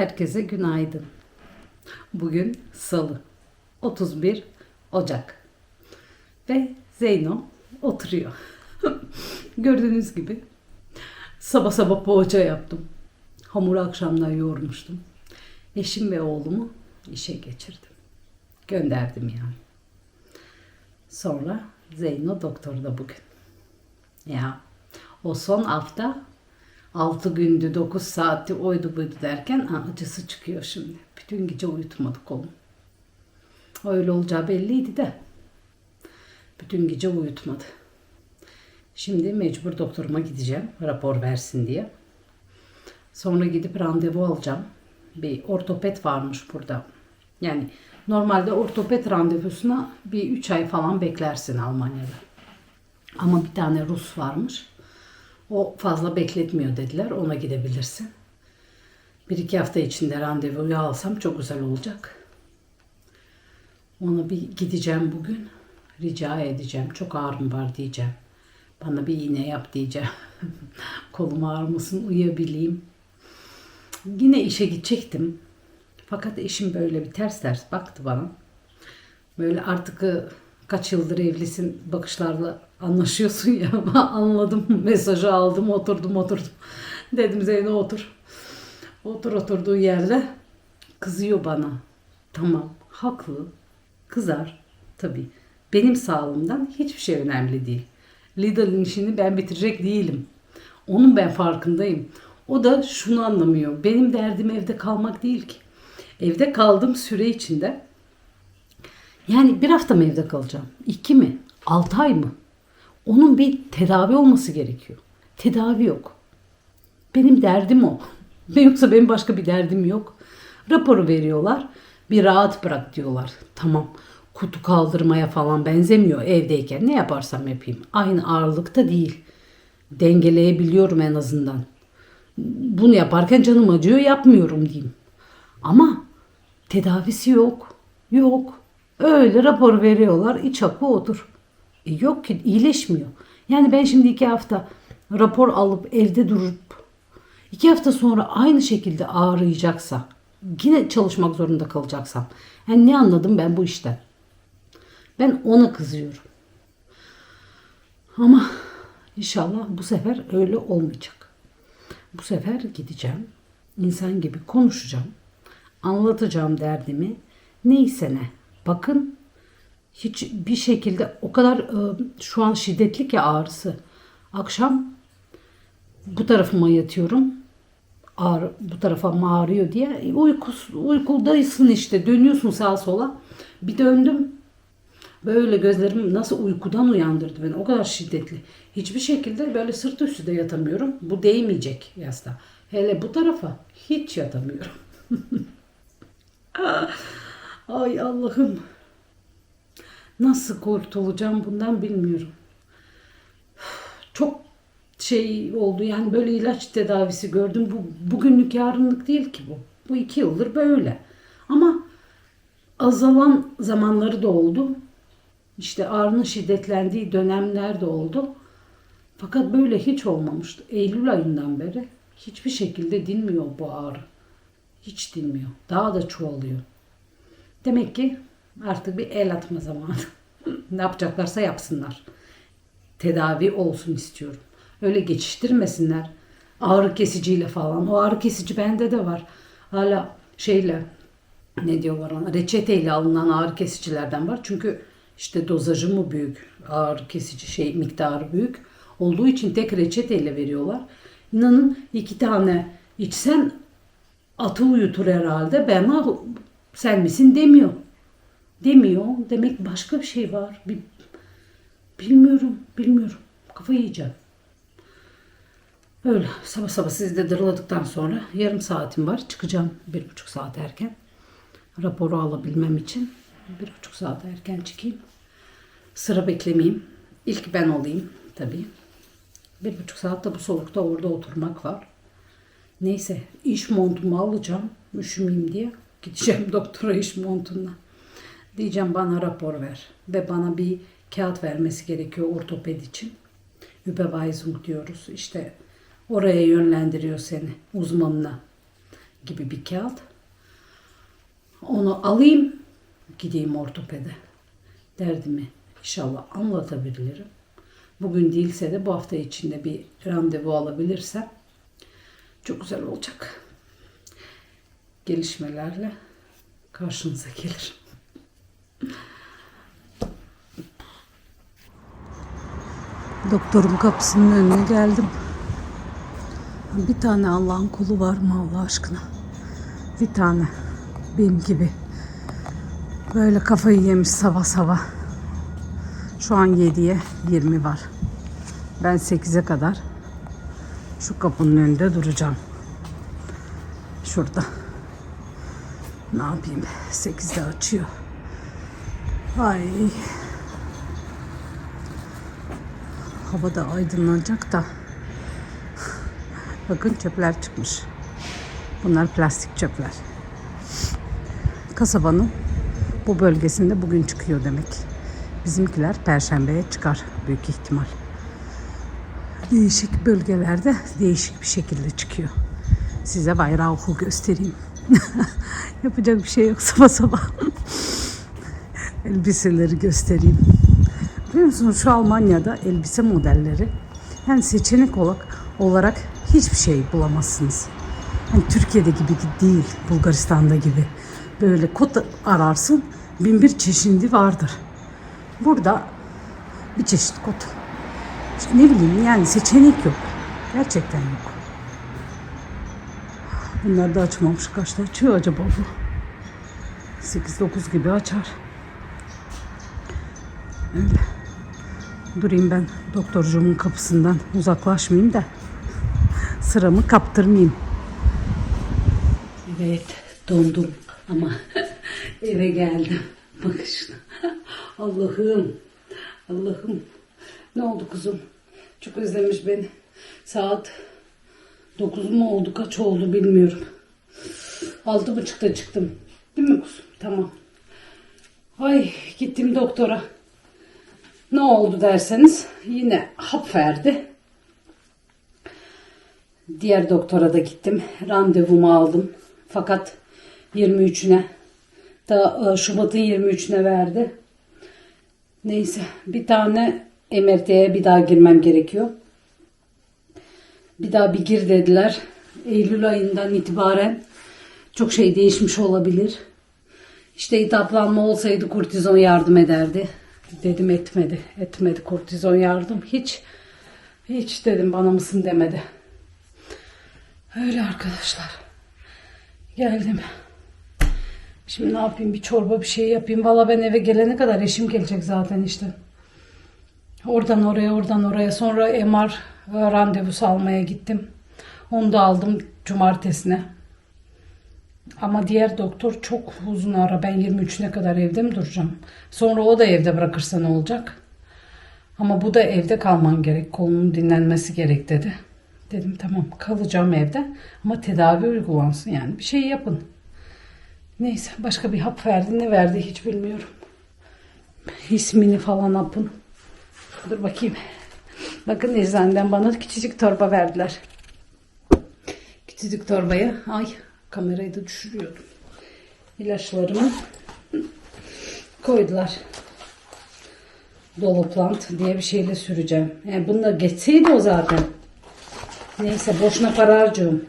Herkese günaydın. Bugün Salı, 31 Ocak. Ve Zeyno oturuyor. Gördüğünüz gibi sabah sabah poğaça yaptım. Hamuru akşamdan yoğurmuştum. Eşim ve oğlumu işe geçirdim. Gönderdim yani. Sonra Zeyno doktorda bugün. Ya o son hafta 6 gündü 9 saatti oydu buydu derken acısı çıkıyor şimdi. Bütün gece uyutmadık oğlum. Öyle olacağı belliydi de. Bütün gece uyutmadı. Şimdi mecbur doktoruma gideceğim rapor versin diye. Sonra gidip randevu alacağım. Bir ortoped varmış burada. Yani normalde ortoped randevusuna bir 3 ay falan beklersin Almanya'da. Ama bir tane Rus varmış. O fazla bekletmiyor dediler. Ona gidebilirsin. Bir iki hafta içinde randevuyu alsam çok güzel olacak. Ona bir gideceğim bugün. Rica edeceğim. Çok ağrım var diyeceğim. Bana bir iğne yap diyeceğim. Kolum ağrımasın uyuyabileyim. Yine işe gidecektim. Fakat eşim böyle bir ters ters baktı bana. Böyle artık e, kaç yıldır evlisin bakışlarla anlaşıyorsun ya. Anladım mesajı aldım oturdum oturdum. Dedim Zeyno otur. Otur oturduğu yerde kızıyor bana. Tamam haklı kızar tabii. Benim sağlığımdan hiçbir şey önemli değil. Lidl'in işini ben bitirecek değilim. Onun ben farkındayım. O da şunu anlamıyor. Benim derdim evde kalmak değil ki. Evde kaldığım süre içinde yani bir hafta mı evde kalacağım? İki mi? Altı ay mı? Onun bir tedavi olması gerekiyor. Tedavi yok. Benim derdim o. Yoksa benim başka bir derdim yok. Raporu veriyorlar. Bir rahat bırak diyorlar. Tamam. Kutu kaldırmaya falan benzemiyor evdeyken. Ne yaparsam yapayım. Aynı ağırlıkta değil. Dengeleyebiliyorum en azından. Bunu yaparken canım acıyor yapmıyorum diyeyim. Ama tedavisi yok. Yok. Öyle rapor veriyorlar. iç hapı otur. E yok ki iyileşmiyor. Yani ben şimdi iki hafta rapor alıp evde durup iki hafta sonra aynı şekilde ağrıyacaksa yine çalışmak zorunda kalacaksam yani ne anladım ben bu işten? Ben ona kızıyorum. Ama inşallah bu sefer öyle olmayacak. Bu sefer gideceğim. insan gibi konuşacağım. Anlatacağım derdimi. Neyse ne. Bakın hiç bir şekilde o kadar e, şu an şiddetli ki ağrısı. Akşam bu tarafıma yatıyorum. Ağrı, bu tarafa ağrıyor diye. E, Uykus, uykudaysın işte. Dönüyorsun sağa sola. Bir döndüm. Böyle gözlerim nasıl uykudan uyandırdı beni. O kadar şiddetli. Hiçbir şekilde böyle sırt üstü de yatamıyorum. Bu değmeyecek yastığa. Hele bu tarafa hiç yatamıyorum. Ay Allah'ım. Nasıl kurtulacağım bundan bilmiyorum. Çok şey oldu yani böyle ilaç tedavisi gördüm. Bu bugünlük yarınlık değil ki bu. Bu iki yıldır böyle. Ama azalan zamanları da oldu. İşte ağrının şiddetlendiği dönemler de oldu. Fakat böyle hiç olmamıştı. Eylül ayından beri hiçbir şekilde dinmiyor bu ağrı. Hiç dinmiyor. Daha da çoğalıyor. Demek ki artık bir el atma zamanı. ne yapacaklarsa yapsınlar. Tedavi olsun istiyorum. Öyle geçiştirmesinler. Ağrı kesiciyle falan. O ağrı kesici bende de var. Hala şeyle ne diyorlar ona reçeteyle alınan ağrı kesicilerden var. Çünkü işte dozajı mı büyük, ağrı kesici şey miktarı büyük olduğu için tek reçeteyle veriyorlar. İnanın iki tane içsen atı uyutur herhalde. Ben sen misin demiyor. Demiyor. Demek başka bir şey var. Bilmiyorum, bilmiyorum. Kafayı yiyeceğim. Öyle sabah sabah sizi de dırladıktan sonra yarım saatim var. Çıkacağım bir buçuk saat erken. Raporu alabilmem için bir buçuk saat erken çıkayım. Sıra beklemeyeyim. İlk ben olayım tabii. Bir buçuk saatte bu soğukta orada oturmak var. Neyse iş montumu alacağım. Üşümeyeyim diye. Gideceğim doktora iş montunla. Diyeceğim bana rapor ver. Ve bana bir kağıt vermesi gerekiyor ortoped için. Überweisung diyoruz. İşte oraya yönlendiriyor seni uzmanına. gibi bir kağıt. Onu alayım, gideyim ortopede. Derdimi inşallah anlatabilirim. Bugün değilse de bu hafta içinde bir randevu alabilirsem çok güzel olacak. Gelişmelerle karşınıza gelirim. Doktorun kapısının önüne geldim. Bir tane Allah'ın kulu var mı Allah aşkına? Bir tane. Benim gibi. Böyle kafayı yemiş sabah sabah. Şu an 7'ye 20 var. Ben 8'e kadar şu kapının önünde duracağım. Şurada. Ne yapayım? 8'de açıyor. Ay. Hava da aydınlanacak da. Bakın çöpler çıkmış. Bunlar plastik çöpler. Kasabanın bu bölgesinde bugün çıkıyor demek. Bizimkiler perşembeye çıkar büyük ihtimal. Değişik bölgelerde değişik bir şekilde çıkıyor. Size bayrağı göstereyim. Yapacak bir şey yok sabah sabah. Elbiseleri göstereyim. Biliyor musunuz şu Almanya'da elbise modelleri yani seçenek olarak, olarak hiçbir şey bulamazsınız. Hani Türkiye'de gibi değil, Bulgaristan'da gibi. Böyle kot ararsın, bin bir çeşidi vardır. Burada bir çeşit kot. İşte ne bileyim yani seçenek yok. Gerçekten yok. Bunlar da açmamış. Kaçta açıyor acaba bu? 8-9 gibi açar. Öyle. Durayım ben doktorcumun kapısından uzaklaşmayayım da sıramı kaptırmayayım. Evet dondum ama eve geldim. Bakın. Allah'ım. Allah'ım. Ne oldu kuzum? Çok özlemiş beni. Saat 9 mu oldu kaç oldu bilmiyorum. Altı buçukta çıktım. Değil mi kuzum? Tamam. Ay gittim doktora. Ne oldu derseniz yine hap verdi. Diğer doktora da gittim. Randevumu aldım. Fakat 23'üne da e, Şubat'ın 23'üne verdi. Neyse bir tane MRT'ye bir daha girmem gerekiyor. Bir daha bir gir dediler. Eylül ayından itibaren çok şey değişmiş olabilir. İşte iltihaplanma olsaydı kortizon yardım ederdi. Dedim etmedi. Etmedi kortizon yardım. Hiç hiç dedim bana mısın demedi. Öyle arkadaşlar. Geldim. Şimdi ne yapayım bir çorba bir şey yapayım. Valla ben eve gelene kadar eşim gelecek zaten işte. Oradan oraya oradan oraya sonra MR randevusu almaya gittim. Onu da aldım cumartesine. Ama diğer doktor çok uzun ara. Ben 23'üne kadar evde mi duracağım? Sonra o da evde bırakırsa ne olacak? Ama bu da evde kalman gerek. Kolunun dinlenmesi gerek dedi. Dedim tamam kalacağım evde. Ama tedavi uygulansın yani. Bir şey yapın. Neyse başka bir hap verdi. Ne verdi hiç bilmiyorum. İsmini falan hapın. Dur bakayım. Bakın eczaneden bana küçücük torba verdiler. Küçücük torbaya. Ay kamerayı da düşürüyordum. İlaçlarımı koydular. Doloplant diye bir şeyle süreceğim. Yani bununla geçseydi o zaten. Neyse boşuna para harcıyorum.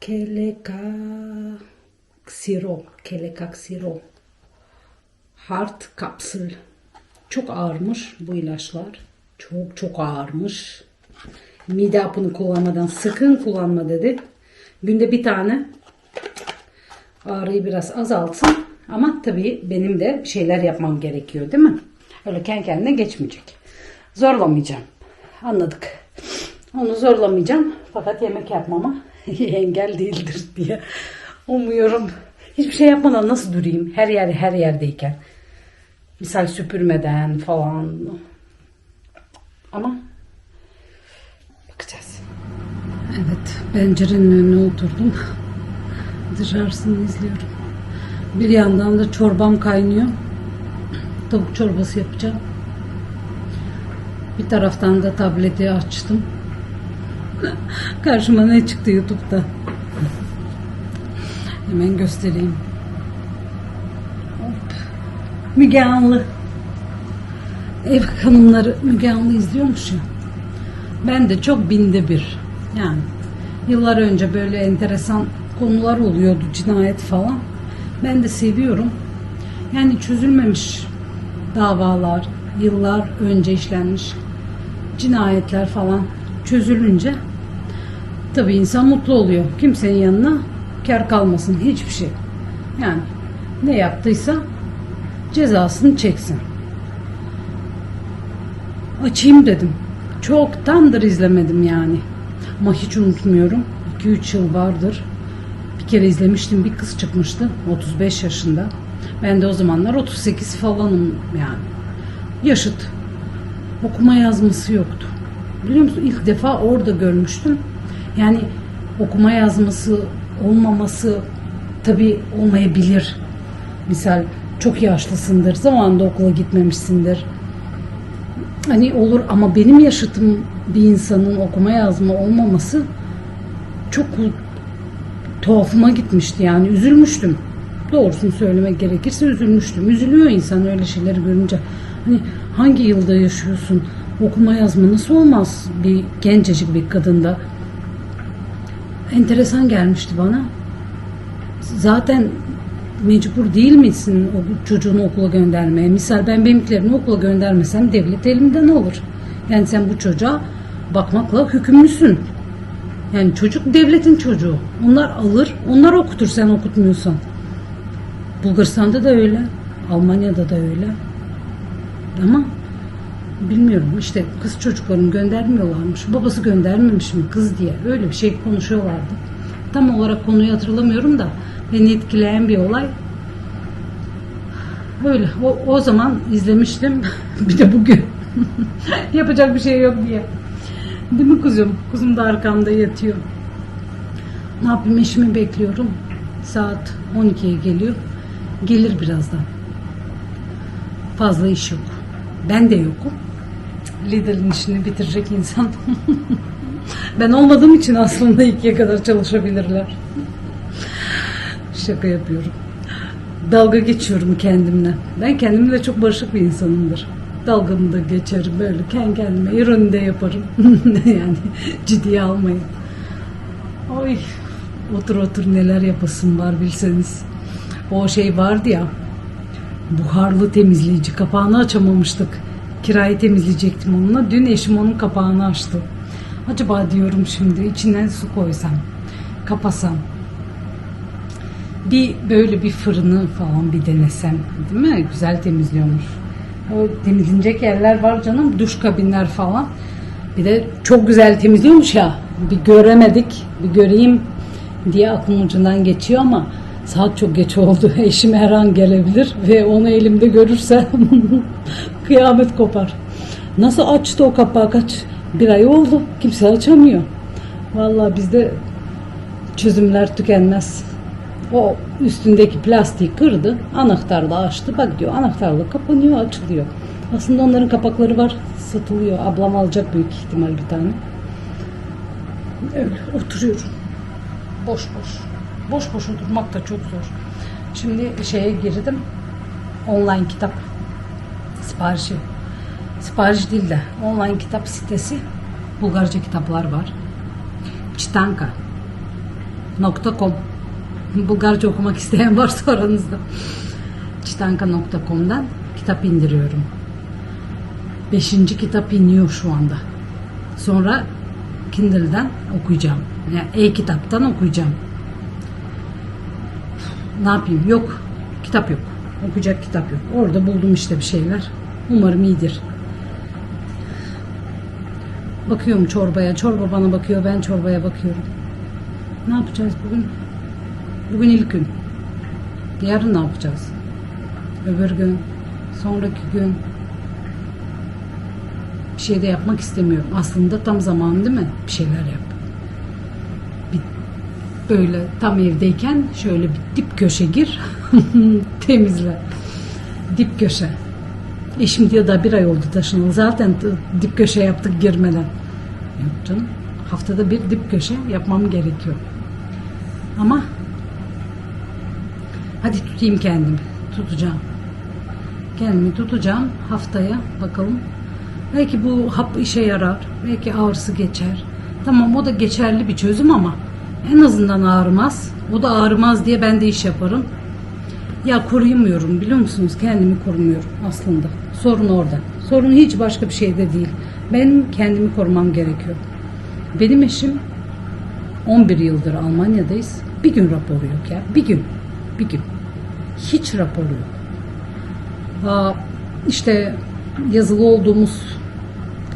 Kelekaksiro. Kelekaksiro. Hard kapsül. Çok ağırmış bu ilaçlar. Çok çok ağırmış. Mide hapını kullanmadan sakın kullanma dedi. Günde bir tane ağrıyı biraz azaltsın. Ama tabii benim de şeyler yapmam gerekiyor değil mi? Öyle kendi kendine geçmeyecek. Zorlamayacağım. Anladık. Onu zorlamayacağım. Fakat yemek yapmama engel değildir diye umuyorum. Hiçbir şey yapmadan nasıl durayım? Her yer her yerdeyken. Misal süpürmeden falan. Ama bakacağız. Evet, pencerenin önüne oturdum. Dışarısını izliyorum. Bir yandan da çorbam kaynıyor. Tavuk çorbası yapacağım. Bir taraftan da tableti açtım. Karşıma ne çıktı YouTube'da? Hemen göstereyim. Hop. Müge Anlı. Ev hanımları Müge Anlı izliyormuş ya. Ben de çok binde bir. Yani yıllar önce böyle enteresan konular oluyordu cinayet falan. Ben de seviyorum. Yani çözülmemiş davalar, yıllar önce işlenmiş cinayetler falan çözülünce tabii insan mutlu oluyor. Kimsenin yanına kar kalmasın hiçbir şey. Yani ne yaptıysa cezasını çeksin. Açayım dedim. Çoktandır izlemedim yani. Ama hiç unutmuyorum. 2-3 yıl vardır. Bir kere izlemiştim. Bir kız çıkmıştı. 35 yaşında. Ben de o zamanlar 38 falanım yani. Yaşıt. Okuma yazması yoktu. Biliyor musun? İlk defa orada görmüştüm. Yani okuma yazması olmaması tabii olmayabilir. Misal çok yaşlısındır. Zamanında okula gitmemişsindir. Hani olur ama benim yaşıtım bir insanın okuma yazma olmaması çok tuhafıma gitmişti yani üzülmüştüm. Doğrusunu söylemek gerekirse üzülmüştüm. Üzülüyor insan öyle şeyleri görünce. Hani hangi yılda yaşıyorsun? Okuma yazma nasıl olmaz bir gencecik bir kadında? Enteresan gelmişti bana. Zaten mecbur değil misin o çocuğunu okula göndermeye? Misal ben benimkilerini okula göndermesem devlet elimden alır. Yani sen bu çocuğa bakmakla hükümlüsün. Yani çocuk devletin çocuğu. Onlar alır, onlar okutur sen okutmuyorsan. Bulgaristan'da da öyle, Almanya'da da öyle. Ama bilmiyorum işte kız çocuklarını göndermiyorlarmış. Babası göndermemiş mi kız diye öyle bir şey konuşuyorlardı. Tam olarak konuyu hatırlamıyorum da beni etkileyen bir olay. Öyle. O, o zaman izlemiştim. bir de bugün. Yapacak bir şey yok diye. Değil mi kuzum? Kuzum da arkamda yatıyor. Ne yapayım eşimi bekliyorum. Saat 12'ye geliyor. Gelir birazdan. Fazla iş yok. Ben de yokum. Lider'in işini bitirecek insan. ben olmadığım için aslında ikiye kadar çalışabilirler. Şaka yapıyorum. Dalga geçiyorum kendimle. Ben kendimle çok barışık bir insanımdır. Dalgamı da geçerim böyle kendi kendime ironi de yaparım. yani ciddiye almayın. Oy otur otur neler yapasın var bilseniz. O şey vardı ya buharlı temizleyici kapağını açamamıştık. Kirayı temizleyecektim onunla. Dün eşim onun kapağını açtı. Acaba diyorum şimdi içinden su koysam, kapasam. Bir böyle bir fırını falan bir denesem. Değil mi? Güzel temizliyormuş. O temizlenecek yerler var canım. Duş kabinler falan. Bir de çok güzel temizliyormuş ya. Bir göremedik. Bir göreyim diye aklım ucundan geçiyor ama saat çok geç oldu. Eşim her an gelebilir ve onu elimde görürse kıyamet kopar. Nasıl açtı o kapağı kaç? Bir ay oldu. Kimse açamıyor. Vallahi bizde çözümler tükenmez. O üstündeki plastiği kırdı. Anahtarla açtı. Bak diyor anahtarla kapanıyor açılıyor. Aslında onların kapakları var. Satılıyor. Ablam alacak büyük ihtimal bir tane. Öyle oturuyorum. Boş boş. Boş boş oturmak da çok zor. Şimdi şeye girdim. Online kitap siparişi. Sipariş değil de online kitap sitesi. Bulgarca kitaplar var. Çitanka.com Bulgarca okumak isteyen varsa aranızda. Çitanka.com'dan kitap indiriyorum. Beşinci kitap iniyor şu anda. Sonra Kindle'den okuyacağım. Yani e-kitaptan okuyacağım. Ne yapayım? Yok. Kitap yok. Okuyacak kitap yok. Orada buldum işte bir şeyler. Umarım iyidir. Bakıyorum çorbaya. Çorba bana bakıyor. Ben çorbaya bakıyorum. Ne yapacağız bugün? Bugün ilk gün. Yarın ne yapacağız? Öbür gün. Sonraki gün. Bir şey de yapmak istemiyorum. Aslında tam zamanı değil mi? Bir şeyler yap. Bir, böyle tam evdeyken şöyle bir dip köşe gir. temizle. Dip köşe. Eşim diyor da bir ay oldu taşınalı. Zaten dip köşe yaptık girmeden. Yok canım. Haftada bir dip köşe yapmam gerekiyor. Ama hadi tutayım kendimi. Tutacağım. Kendimi tutacağım haftaya bakalım. Belki bu hap işe yarar. Belki ağrısı geçer. Tamam o da geçerli bir çözüm ama en azından ağrımaz. O da ağrımaz diye ben de iş yaparım. Ya koruyamıyorum biliyor musunuz? Kendimi korumuyorum aslında. Sorun orada. Sorun hiç başka bir şeyde değil. Benim kendimi korumam gerekiyor. Benim eşim 11 yıldır Almanya'dayız. Bir gün raporu yok ya. Bir gün. Bir gün. Hiç raporu yok. Aa, işte yazılı olduğumuz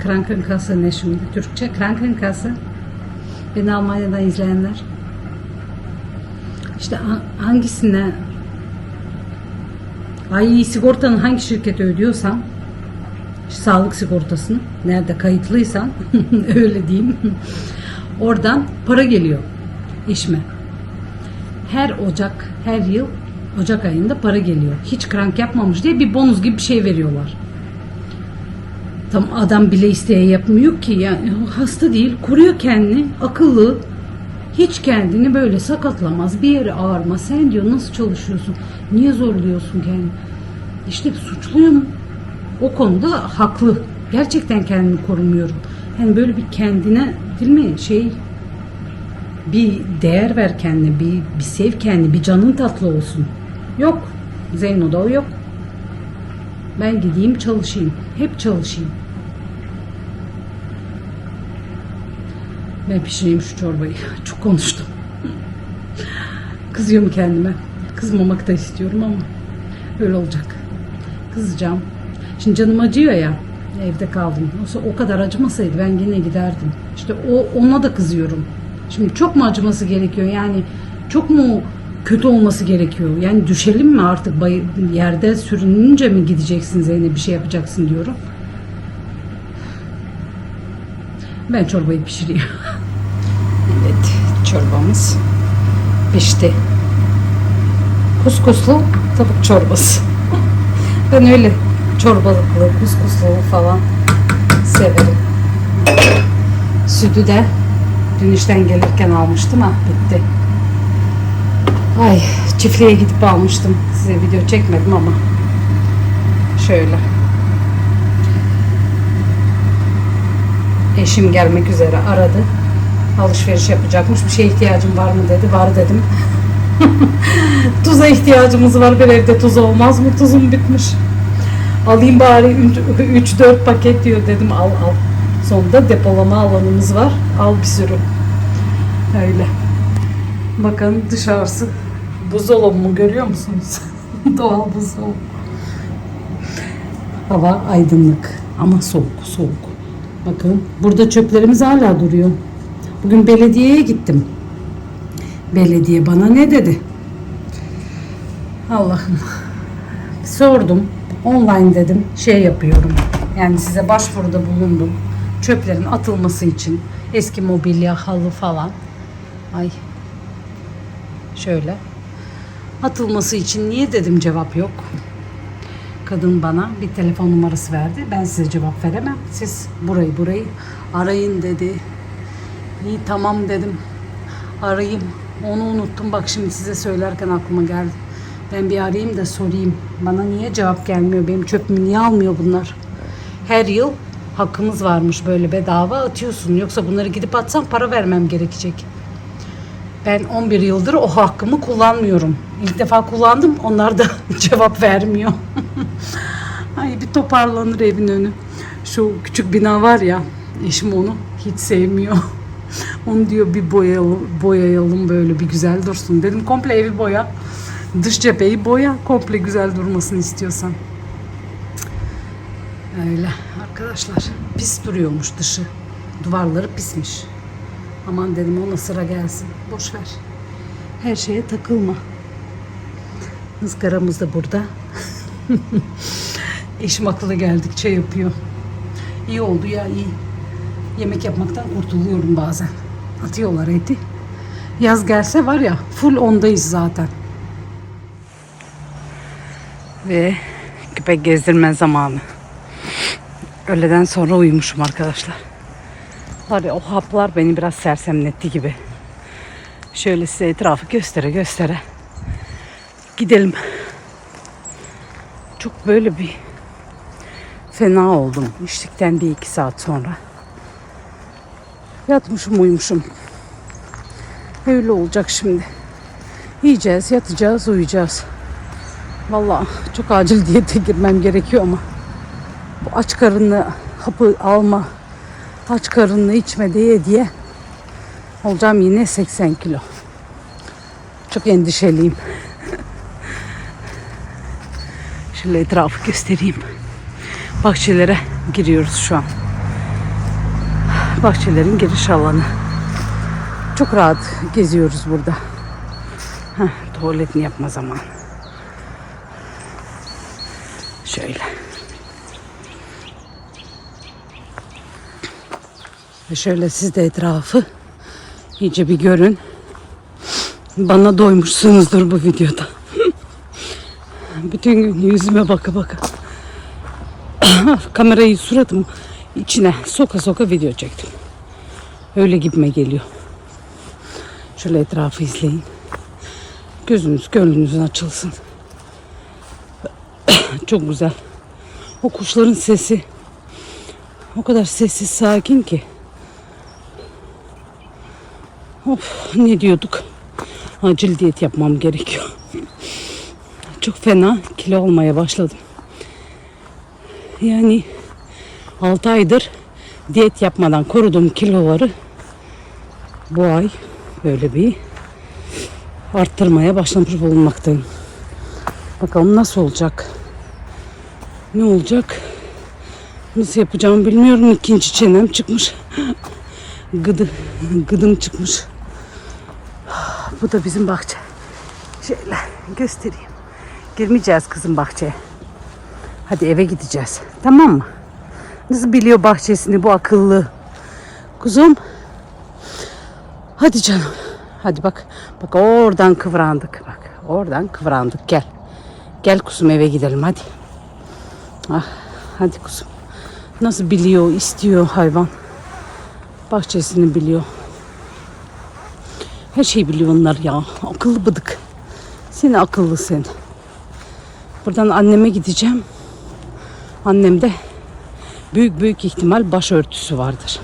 Krankenkasse ne şimdi? Türkçe Krankenkasse. Beni Almanya'dan izleyenler. İşte ha- hangisine ay sigortanın hangi şirkete ödüyorsan sağlık sigortasını nerede kayıtlıysan öyle diyeyim oradan para geliyor işime. Her Ocak, her yıl Ocak ayında para geliyor. Hiç krank yapmamış diye bir bonus gibi bir şey veriyorlar. Tam adam bile isteye yapmıyor ki yani hasta değil, koruyor kendini, akıllı. Hiç kendini böyle sakatlamaz, bir yere ağırmaz. Sen diyor nasıl çalışıyorsun? Niye zorluyorsun kendini? İşte suçluyum. O konuda haklı. Gerçekten kendimi korumuyorum. Yani böyle bir kendine değil mi şey bir değer ver kendine, bir, bir sev kendini, bir canın tatlı olsun. Yok. Zeyno'da o yok. Ben gideyim çalışayım. Hep çalışayım. Ben pişireyim şu çorbayı. Çok konuştum. Kızıyorum kendime. Kızmamak da istiyorum ama öyle olacak. Kızacağım. Şimdi canım acıyor ya. Evde kaldım. Olsa o kadar acımasaydı ben yine giderdim. İşte o ona da kızıyorum. Şimdi çok mu acıması gerekiyor? Yani çok mu kötü olması gerekiyor? Yani düşelim mi artık bay- yerde sürününce mi gideceksin Zeynep bir şey yapacaksın diyorum. Ben çorbayı pişireyim. evet çorbamız pişti. Kuskuslu tavuk çorbası. ben öyle çorbalıklı, kuskuslu falan severim. Sütü de dün işten gelirken almıştım ha bitti. Ay çiftliğe gidip almıştım. Size video çekmedim ama şöyle. Eşim gelmek üzere aradı. Alışveriş yapacakmış. Bir şeye ihtiyacım var mı dedi. Var dedim. Tuza ihtiyacımız var. Bir evde tuz olmaz mı? Tuzum bitmiş. Alayım bari 3-4 paket diyor dedim. Al al. Sonunda depolama alanımız var. Al bir sürü. Öyle. Bakın dışarısı buzdolabı mı görüyor musunuz? Doğal buzdolabı. Hava aydınlık ama soğuk soğuk. Bakın burada çöplerimiz hala duruyor. Bugün belediyeye gittim. Belediye bana ne dedi? Allah'ım. Sordum. Online dedim. Şey yapıyorum. Yani size başvuruda bulundum. Çöplerin atılması için. Eski mobilya, halı falan. Ay. Şöyle. Atılması için niye dedim cevap yok. Kadın bana bir telefon numarası verdi. Ben size cevap veremem. Siz burayı burayı arayın dedi. İyi tamam dedim. Arayayım. Onu unuttum. Bak şimdi size söylerken aklıma geldi. Ben bir arayayım da sorayım. Bana niye cevap gelmiyor? Benim çöpümü niye almıyor bunlar? Her yıl hakkımız varmış böyle bedava atıyorsun. Yoksa bunları gidip atsam para vermem gerekecek. Ben 11 yıldır o hakkımı kullanmıyorum. İlk defa kullandım. Onlar da cevap vermiyor. Ay bir toparlanır evin önü. Şu küçük bina var ya. Eşim onu hiç sevmiyor. Onu diyor bir boyayalım, boyayalım böyle bir güzel dursun. Dedim komple evi boya. Dış cepheyi boya. Komple güzel durmasını istiyorsan. Öyle arkadaşlar. Pis duruyormuş dışı. Duvarları pismiş. Aman dedim ona sıra gelsin. Boş ver. Her şeye takılma. Izgaramız da burada. Eşim akıllı geldikçe yapıyor. İyi oldu ya iyi. Yemek yapmaktan kurtuluyorum bazen. Atıyorlar eti. Yaz gelse var ya full ondayız zaten. Ve köpek gezdirme zamanı. Öğleden sonra uyumuşum arkadaşlar. Var ya o haplar beni biraz sersemletti gibi. Şöyle size etrafı göstere göstere. Gidelim. Çok böyle bir fena oldum. İçtikten bir iki saat sonra. Yatmışım uyumuşum. Öyle olacak şimdi. Yiyeceğiz, yatacağız, uyuyacağız. Vallahi çok acil diyete girmem gerekiyor ama bu aç karınlı hapı alma, aç karınlı içme diye diye olacağım yine 80 kilo. Çok endişeliyim. Şöyle etrafı göstereyim. Bahçelere giriyoruz şu an. Bahçelerin giriş alanı. Çok rahat geziyoruz burada. Heh, tuvaletini yapma zamanı. Şöyle. Ve şöyle siz de etrafı iyice bir görün. Bana doymuşsunuzdur bu videoda. Bütün gün yüzüme baka baka. Kamerayı suratım içine soka soka video çektim. Öyle gibime geliyor. Şöyle etrafı izleyin. Gözünüz gönlünüzün açılsın. Çok güzel. O kuşların sesi o kadar sessiz sakin ki. Of ne diyorduk? Acil diyet yapmam gerekiyor. Çok fena kilo olmaya başladım. Yani 6 aydır diyet yapmadan koruduğum kiloları bu ay böyle bir arttırmaya başlamış bulunmaktayım. Bakalım nasıl olacak? Ne olacak? Nasıl yapacağımı bilmiyorum. İkinci çenem çıkmış. Gıdı, gıdım çıkmış. Bu da bizim bahçe. Şöyle göstereyim. Girmeyeceğiz kızım bahçeye. Hadi eve gideceğiz. Tamam mı? Nasıl biliyor bahçesini bu akıllı? Kuzum. Hadi canım. Hadi bak. Bak oradan kıvrandık. Bak oradan kıvrandık. Gel. Gel kuzum eve gidelim hadi. Ah, hadi kuzum. Nasıl biliyor, istiyor hayvan. Bahçesini biliyor. Her şeyi biliyor onlar ya. Akıllı bıdık. Sen. Buradan anneme gideceğim. Annemde büyük büyük ihtimal başörtüsü vardır.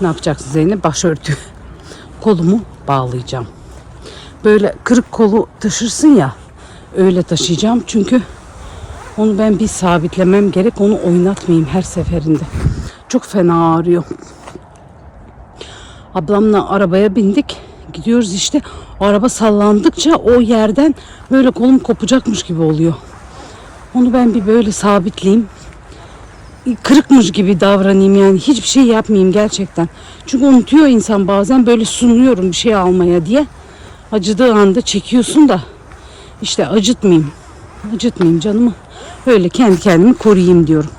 Ne yapacaksın Zeynep? Başörtü. Kolumu bağlayacağım. Böyle kırık kolu taşırsın ya. Öyle taşıyacağım çünkü onu ben bir sabitlemem gerek. Onu oynatmayayım her seferinde. Çok fena ağrıyor. Ablamla arabaya bindik. Gidiyoruz işte. Araba sallandıkça o yerden böyle kolum kopacakmış gibi oluyor. Onu ben bir böyle sabitleyeyim. Kırıkmış gibi davranayım yani. Hiçbir şey yapmayayım gerçekten. Çünkü unutuyor insan bazen böyle sunuyorum bir şey almaya diye. Acıdığı anda çekiyorsun da işte acıtmayayım. Acıtmayayım canımı. Öyle kendi kendimi koruyayım diyorum.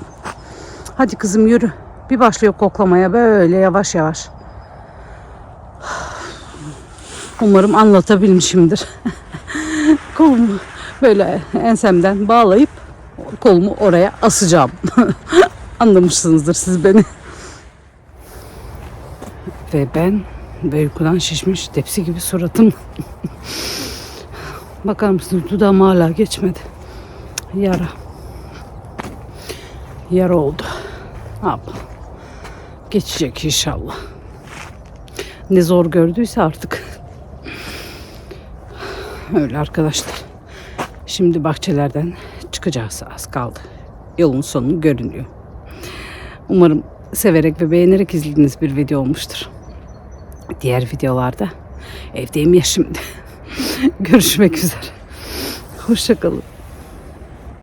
Hadi kızım yürü. Bir başlıyor koklamaya böyle yavaş yavaş. Umarım anlatabilmişimdir. Kolumu böyle ensemden bağlayıp kolumu oraya asacağım. Anlamışsınızdır siz beni. Ve ben ve uykudan şişmiş tepsi gibi suratım. Bakar mısınız dudağım hala geçmedi. Yara. Yara oldu. Ne? Geçecek inşallah. Ne zor gördüyse artık. Öyle arkadaşlar. Şimdi bahçelerden çıkacağız az kaldı. Yolun sonu görünüyor. Umarım severek ve beğenerek izlediğiniz bir video olmuştur. Diğer videolarda evdeyim ya şimdi. Görüşmek üzere. Hoşçakalın.